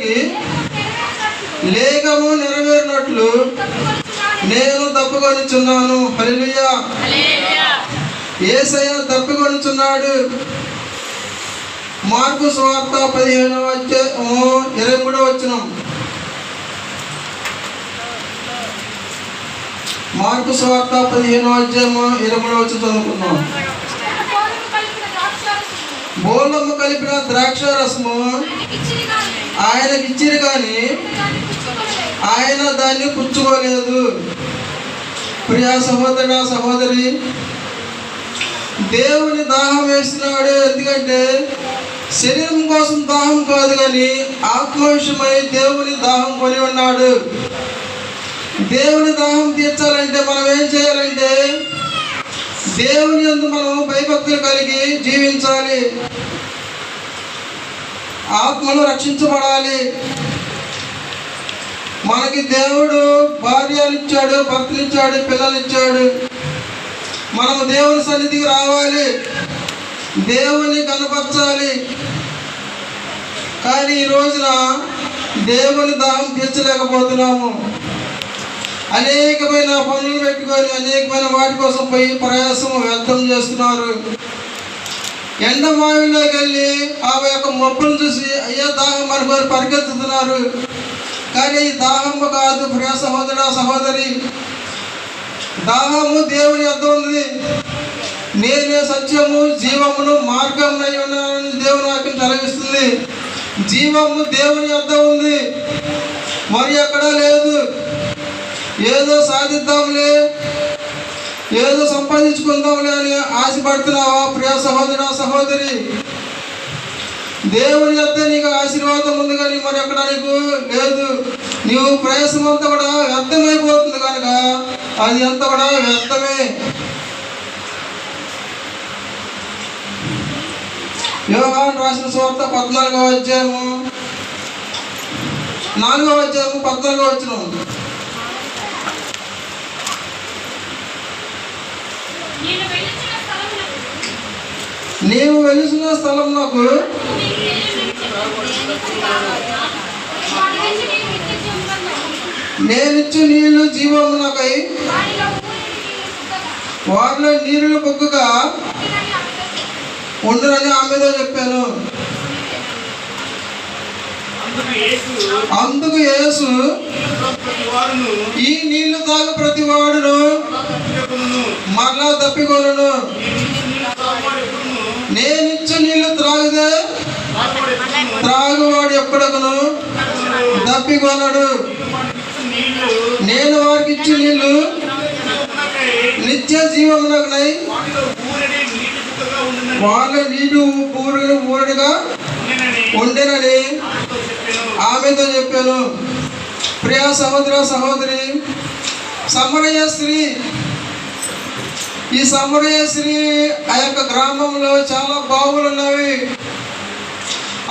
వారికి లేఖము నెరవేరినట్లు నేను తప్పుకొనిచున్నాను. హల్లెలూయా. ఏసయ్య తప్పికొనుచున్నాడు. మార్పు స్వార్త పదిహేను వచ్చే ఇరవై మూడో వచ్చిన మార్పు స్వార్త పదిహేను అధ్యాయము ఇరవై మూడో వచ్చి చదువుకున్నాం బోలము కలిపిన ద్రాక్ష రసము ఆయనకి ఇచ్చిరు కానీ ఆయన దాన్ని పుచ్చుకోలేదు. ప్రియా సహోదర సహోదరి దేవుని దాహం వేస్తున్నాడు ఎందుకంటే శరీరం కోసం దాహం కాదు కానీ ఆక్రోషమై దేవుని దాహం కొని ఉన్నాడు. దేవుని దాహం తీర్చాలంటే మనం ఏం చేయాలంటే దేవుని యందు మనం భయభక్తులు కలిగి జీవించాలి. ఆత్మను రక్షించబడాలి. మనకి దేవుడు భార్యలు ఇచ్చాడు భర్తలు ఇచ్చాడు పిల్లలు ఇచ్చాడు మనము దేవుని సన్నిధికి రావాలి. దేవుని కనపరచాలి. కానీ ఈ రోజున దేవుని దాహం తీర్చలేకపోతున్నాము. అనేకమైన పనులు పెట్టుకొని అనేకమైన వాటి కోసం పోయి ప్రయాసం వ్యర్థం చేస్తున్నారు. ఎండమావిలోకి వెళ్ళి ఆ యొక్క మబ్బును చూసి అయ్యో దాహం అనుకొని పరిగెత్తుతున్నారు. కానీ ఈ దాహము కాదు ప్రియ సహోదర సహోదరి. దాహము దేవుని యొద్ద ఉంది నేనే సత్యము జీవమును మార్గమునై ఉన్నానని దేవుని వాక్యం చదివిస్తుంది జీవము దేవుని యొద్ద ఉంది. మరి ఎక్కడా లేదు. ఏదో సాధిద్దాంలే. ఏదో సంపాదించుకుందాంలే అని ఆశపడుతున్నావా ప్రియ సహోదర సహోదరి? దేవుని యొక్క నీకు ఆశీర్వాదం ఉంది కానీ మరి ఎక్కడ నీకు? లేదు. నీవు ప్రయాసం అంతా కూడా వ్యర్థమైపోతుంది కనుక అది అంతా కూడా వ్యర్థమే. యోగాన్ని రాసిన సువార్త పద్నాలుగో అధ్యాయము నాలుగో అధ్యాయము పద్నాలుగో వచ్చిన నీవు వెలిసిన స్థలం నాకు. నేనిచ్చు నీళ్ళు జీవమునకై వారిలో నీరులు పొక్కుగా ఉండరని ఆమెతో చెప్పాను. అందుకు యేసు ఈ నీళ్ళు తాగు ప్రతి వాడును మరలా తప్పికొను నేనిచ్చు నీళ్ళు త్రాగితే త్రాగువాడు ఎప్పుడగను తప్పికొనడు నేను వారికి ఇచ్చి నీళ్ళు నిత్య జీవమునకునై వాళ్ళ నీటి పూరుడు పూరుడుగా ఉండేనని ఆమెతో చెప్పాను. ప్రియా సహోదర సహోదరి సమరయ స్త్రీ ఈ సమరయ ఆ యొక్క గ్రామంలో చాలా బావులు ఉన్నవి.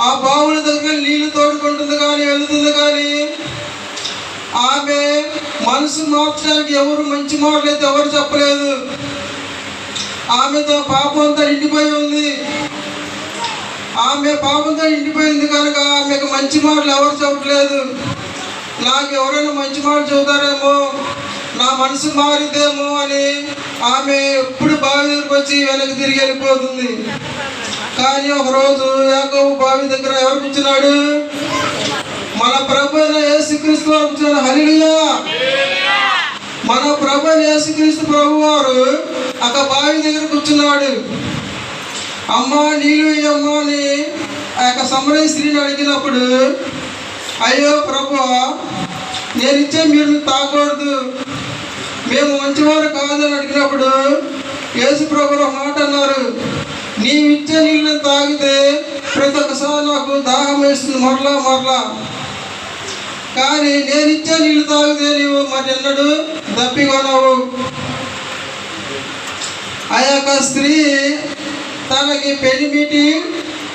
ఆ బావుల దగ్గర నీళ్ళు తోడుకుంటుంది కానీ వెళుతుంది కానీ ఆమె మనసు మార్చడానికి ఎవరు మంచి మాటలు అయితే ఎవరు చెప్పలేదు. ఆమెతో పాపంతో నిండిపోయి ఉంది. ఆమె పాపంతో నిండిపోయింది కనుక ఆమెకు మంచి మాటలు ఎవరు చెప్పట్లేదు నాకు ఎవరైనా మంచి మాటలు చెబుతారేమో? నా మనసు మారిదేమో అని ఆమె ఎప్పుడు బావి దగ్గరకు వచ్చి వెనక్కి తిరిగి వెళ్ళిపోతుంది. కానీ ఒకరోజు యాకోబు బావి దగ్గర ఎవరు కూర్చున్నాడు? మన ప్రభు యేసుక్రీస్తు వారు కూర్చున్నాడు హల్లెలూయా! మన ప్రభు యేసుక్రీస్తు ప్రభు వారు అక్కడ బావి దగ్గర కూర్చున్నాడు. అమ్మ నీళ్ళు అమ్మ అని ఆ యొక్క సమరయ స్త్రీని అడిగినప్పుడు అయ్యో ప్రభు నేను ఇచ్చే మీరు తాగకూడదు. మేము మంచివారు కాదని అడిగినప్పుడు యేసు ప్రభుల మాట అన్నారు నీవిచ్చే నీళ్ళని తాగితే ప్రతి ఒక్కసారి నాకు దాహం వేస్తుంది మరలా మరలా. కానీ నేను ఇచ్చే నీళ్ళు తాగితే నీవు మరి ఎన్నడు దప్పికొనవు ఆ యొక్క స్త్రీ తనకి పెనిమిటి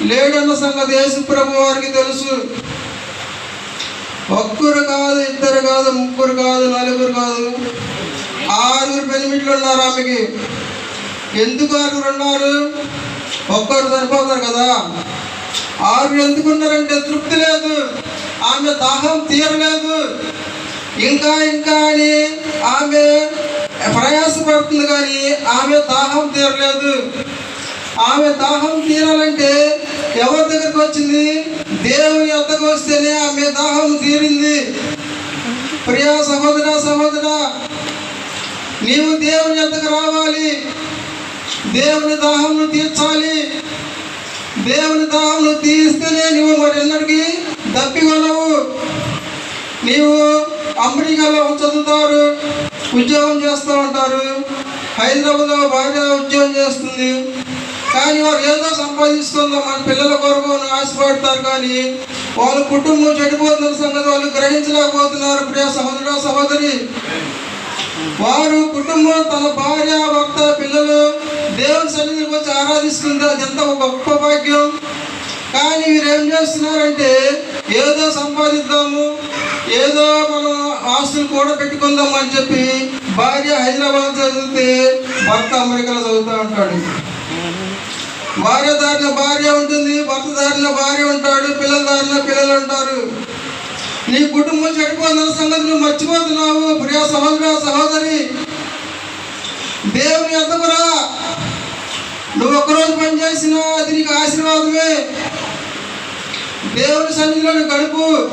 లేడన్న సంగతి యేసు ప్రభు వారికి తెలుసు. ఒక్కరు కాదు ఇద్దరు కాదు ముగ్గురు కాదు నలుగురు కాదు. ఆరుగురు పెనిమిట్లు ఉన్నారు ఆమెకి. ఎందుకు ఆరుగురు ఉన్నారు ఒక్కరు సరిపోతారు కదా. ఆరుగురు ఎందుకు ఉన్నారంటే తృప్తి లేదు. ఆమె దాహం తీరలేదు. ఇంకా ఇంకా అని ఆమె ప్రయాసపడుతుంది కానీ ఆమె దాహం తీరలేదు. ఆమె దాహం తీరాలంటే ఎవరి దగ్గరకు వచ్చింది? దేవుని వద్దకు వస్తేనే ఆమె దాహం తీరింది. ప్రియా సహోదర సహోదర నీవు దేవుని వద్దకు రావాలి. దేవుని దాహంను తీర్చాలి. దేవుని దాహంను తీరిస్తేనే నువ్వు మరి ఎన్నటికీ దప్పికొనవు నీవు అమెరికాలో చదువుతారు ఉద్యోగం చేస్తూ ఉంటారు. హైదరాబాద్లో భార్య ఉద్యోగం చేస్తుంది. కానీ వారు ఏదో సంపాదిస్తుందో మన పిల్లల కొరకు ఆశపడతారు కానీ వాళ్ళ కుటుంబం చెడిపోతున్న సంగతి వాళ్ళు గ్రహించలేకపోతున్నారు. ప్రియ సహోదర సహోదరి. వారు కుటుంబం తన భార్య భర్త పిల్లలు దేవుని సన్నిధికి వచ్చి ఆరాధిస్తుంది? అది ఒక గొప్ప భాగ్యం. కానీ మీరు ఏం చేస్తున్నారంటే ఏదో సంపాదిద్దాము ఏదో మనం ఆస్తులు కూడా పెట్టుకుందాం అని చెప్పి భార్య హైదరాబాద్ చదివితే భర్త అమెరికాలో చదువుతూ ఉంటాడు భార్య దారిన భార్య ఉంటుంది భర్త దారిన భార్య ఉంటాడు పిల్లల దారిన పిల్లలు ఉంటారు. నీ కుటుంబం చెడిపోతున్న సంగతి నువ్వు మర్చిపోతున్నావు. ప్రియ సహోదర సహోదరి. దేవుని ఎద్దకురా నువ్వు ఒక్కరోజు పని చేసినా అది నీకు ఆశీర్వాదమే. దేవుని సన్నిధిలో గడుపు.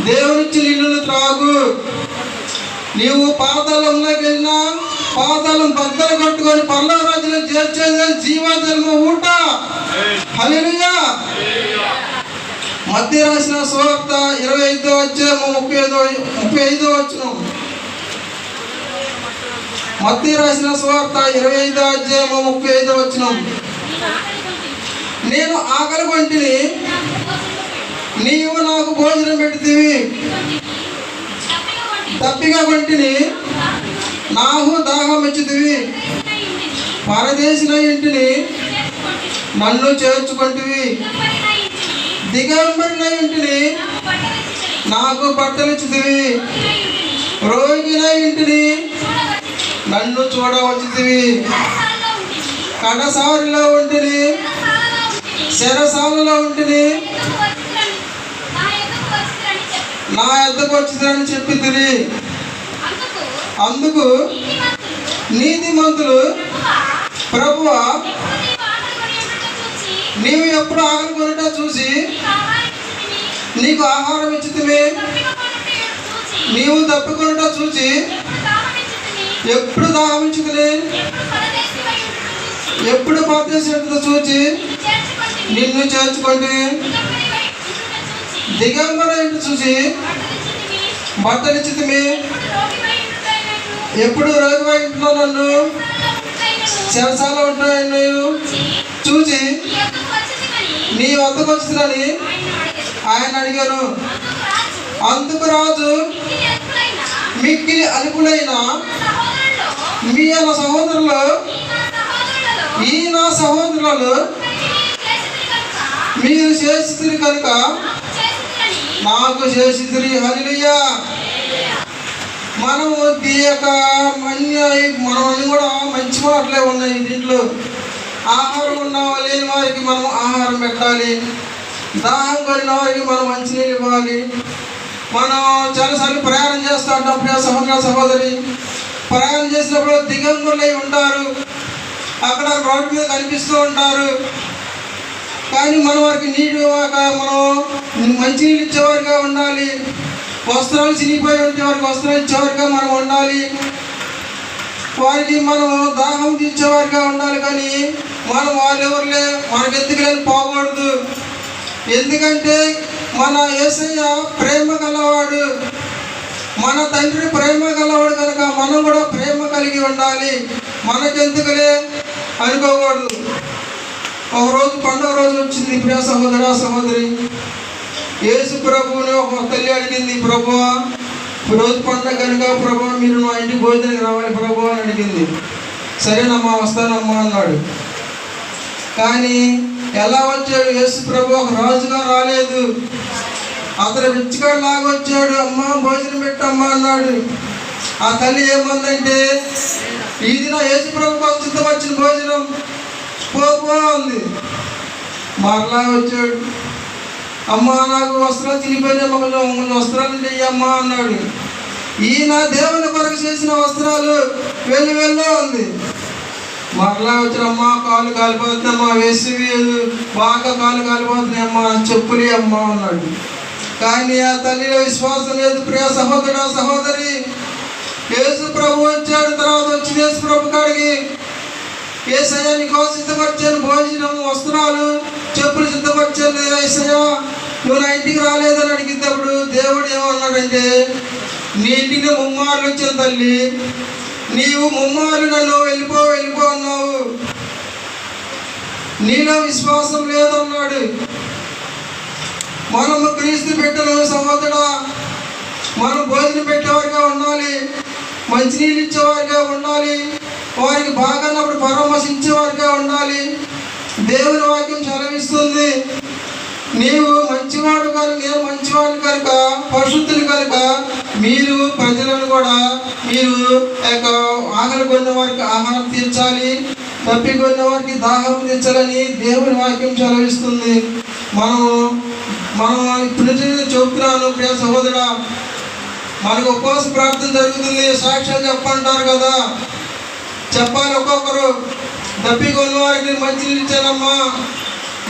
దేవునిచ్చి నీళ్ళను త్రాగు. నీవు పాతాళంలోకి వెళ్ళినా పాతాళం బద్దలు కట్టుకొని పర్ల రాజులు చేర్చేది జీవజన్మ ఊట. హల్లెలూయా. మధ్య రాసిన సువార్త ఇరవై ఐదో అధ్యాయము ముప్పై ఐదో ముప్పై ఐదో వచ్చిన మధ్య రాసిన సువార్త ఇరవై ఐదో అధ్యాయము ముప్పై ఐదో వచ్చిన నేను ఆకలి వంటిని నీవు నాకు భోజనం పెడితివి. తప్పిగా వంటిని నాకు దాహం ఇచ్చితివి. ఇంటిని పరదేశిన ఇంటిని నన్ను చేర్చుకుంటువి. దిగంబరిన ఇంటిని నాకు బట్టలు ఇచ్చితివి రోగిన ఇంటిని నన్ను చూడవచ్చితివి. కడసారిలో ఉంటిని. శరసాలలో ఉంటిని. నా ఎద్దకు వచ్చిందని చెప్పి తిరి అందుకు నీతి నీతిమంతులు నీతిమంతులు ప్రభువా, నీవు ఎప్పుడు ఆకలి కొనట చూసి నీకు ఆహారం ఇచ్చితమే. నీవు తప్పుకొనట చూసి ఎప్పుడు దాహం ఎప్పుడు దాహం చూచి నిన్ను చేర్చుకోండి దిగంబర ఇంటి చూసి బట్టలిచ్చితివి. బట్టలు ఎప్పుడు రోగివై ఎప్పుడు ఇంట్లో నన్ను చెరసాలలో చెరసాల ఉంటాయని చూసి నీ వద్దకు వచ్చిందని ఆయన అడిగాను. అందుకు రాజు మిక్కిలి అల్పులైన మిక్కిలి అలుపులైన నా మీ అన్న సహోదరులు ఈ నా సహోదరులు మీరు చేసిరి కనుక నాకు చేసితిరని చేసిరి హలియా మనము తీయక మన్య మనం అన్ని కూడా మంచి మాటలే ఉన్నాయి దీంట్లో. ఆహారం ఉన్న లేని వారికి మనం ఆహారం పెట్టాలి. దాహం కలిగిన వారికి మనం మంచినీళ్ళు ఇవ్వాలి. మనం చాలాసార్లు ప్రయాణం చేస్తూ ఉంటాం ప్రియ సహోదర సహోదరి. ప్రయాణం చేసినప్పుడు దిగంగులై ఉంటారు. అక్కడ రోడ్డు మీద కనిపిస్తూ ఉంటారు. కానీ మనం వారికి నీటి ఇవ్వక మనం మంచినీళ్ళు ఇచ్చేవారుగా ఉండాలి. వస్త్రాలు చినిగిపోయి ఉంటే వారికి వస్త్రాలు ఇచ్చేవారుగా మనం ఉండాలి. వారికి మనం దాహం తీర్చేవారుగా ఉండాలి. కానీ మనం వాళ్ళు ఎవరులే మనకి ఎందుకు లేని పోకూడదు. ఎందుకంటే మన యేసయ్య ప్రేమ గలవాడు మన తండ్రి ప్రేమ గలవాడు కనుక మనం కూడా ప్రేమ కలిగి ఉండాలి. మనకెందుకులే అనుకోకూడదు. ఒకరోజు పండుగ రోజు వచ్చింది ప్రియ సహోదర సహోదరి. యేసు ప్రభువుని ఒక తల్లి అడిగింది ప్రభు రోజు పండుగ కనుక ప్రభు మీరు మా ఇంటికి భోజనానికి రావాలి ప్రభు అని అడిగింది. సరేనమ్మా వస్తానమ్మా అన్నాడు. కానీ ఎలా వచ్చాడు యేసు ప్రభు? ఒక రాజుగా రాలేదు. అతను విచ్చుకొని లాగా వచ్చాడు. అమ్మ భోజనం పెట్టమ్మా అన్నాడు. ఆ తల్లి ఏమందంటే ఇది నా యేసు ప్రభు కోసం వచ్చిన భోజనం పో ఉంది. మరలా వచ్చాడు. అమ్మా నాకు వస్త్రాలు తినిపోయినా కొంచెం వస్త్రాలు చెయ్యమ్మా అన్నాడు. ఈయన దేవుని కొరకు చేసిన వస్త్రాలు వెళ్ళి వెళ్ళో ఉంది మరలా వచ్చిన అమ్మ కాలు కాలిపోతుందమ్మా వేసివి బాగా కాలు కాలిపోతున్నాయి చెప్పులే చెప్పులి అమ్మా అన్నాడు. కానీ ఆ తల్లిలో విశ్వాసం లేదు ప్రియ సహోదరుడు సహోదరి. యేసు ప్రభు వచ్చాడు తర్వాత వచ్చి యేసు ప్రభు కాడికి ఏసయ్య నీకోసం సిద్ధపరిచాను భోజనం వస్త్రాలు? చెప్పులు సిద్ధపరిచాను ఏసయ్య? నువ్వు నా ఇంటికి రాలేదని అడిగినప్పుడు దేవుడు ఏమన్నాడంటే నీ ఇంటికి ముమ్మారు వచ్చిన తల్లి. నీవు ముమ్మారు నన్ను వెళ్ళిపో వెళ్ళిపో అన్నావు. నీలో విశ్వాసం లేదన్నాడు. మనము క్రీస్తు బిడ్డలు సహోదరా మనం భోజనం పెట్టేవారిగా ఉండాలి మంచినీళ్ళు ఇచ్చేవారిగా ఉండాలి వారికి బాగానప్పుడు పరామర్శించేవారిగా ఉండాలి. దేవుని వాక్యం చలవిస్తుంది నీవు మంచివాడు కనుక నేను మంచివాడు కనుక పరిశుద్ధులు కనుక మీరు ప్రజలను కూడా మీరు యొక్క ఆకలి కొన్న వారికి ఆహారం తీర్చాలి తప్పికొన్న వారికి దాహం తీర్చాలని దేవుని వాక్యం చలవిస్తుంది మనము మనం ఇప్పుడు చెబుతున్నాను ప్రియ సహోదరా మనకు ఉపవాస ప్రార్థన జరుగుతుంది సాక్ష్యం చెప్పంటారు కదా. చెప్పాలి ఒక్కొక్కరు. తప్పికొన్న వారికి మంచి ఇచ్చానమ్మా.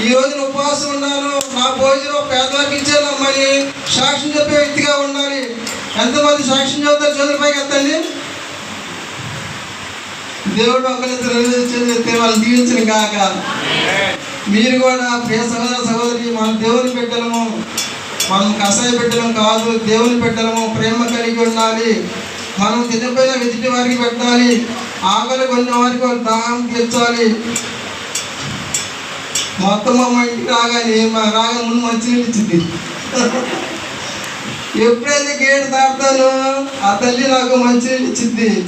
ఈ రోజు ఉపవాసం ఉన్నాను నా భోజనం పేదవారికి ఇచ్చానమ్మని అని సాక్ష్యం చెప్పే వ్యక్తిగా ఉండాలి. ఎంతమంది సాక్ష్యం చెబుతారు చేతుల పైకి ఎత్తండి దేవుడు ఒకరిద్దరు వాళ్ళు దీవించిన కాక. మీరు కూడా ప్రియ సహోదర సహోదరి మన దేవుని పెట్టడము మనం కషాయ పెట్టడం కాదు దేవుని పెట్టడము ప్రేమ కలిగి ఉండాలి. మనం తినపోయిన వెతిటి వారికి పెట్టాలి. ఆకలి కొన్న వారికి దాహం తీర్చాలి. మొత్తం మా ఇంటికి రాగానే రాగా ముందు మంచినీళ్ళు ఇచ్చింది. ఎప్పుడైతే గేట్ దాటుతానో ఆ తల్లి నాకు మంచి ఇచ్చింది.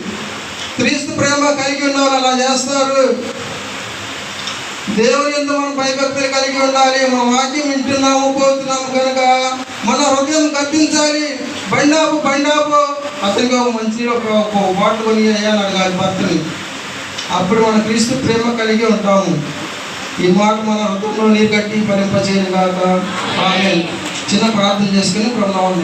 క్రీస్తు ప్రేమ కలిగి ఉన్నవారు అలా చేస్తారు. దేవుని ఎందు మనం భయభక్తులు కలిగి ఉండాలి. మన వాక్యం వింటున్నాము పోతున్నాము కనుక మన హృదయం కప్పించాలి బండాపు బండాపు. అతనికి ఒక మంచి ఒక ఒక కొని అయ్యాను అడగాలి భర్తని. అప్పుడు మన క్రీస్తు ప్రేమ కలిగి ఉంటాము. ఈ మాట మన హృదయంలో నీరు కట్టి ఫలింపచేయను కాక ఆమె చిన్న ప్రార్థన చేసుకుని ప్రణామం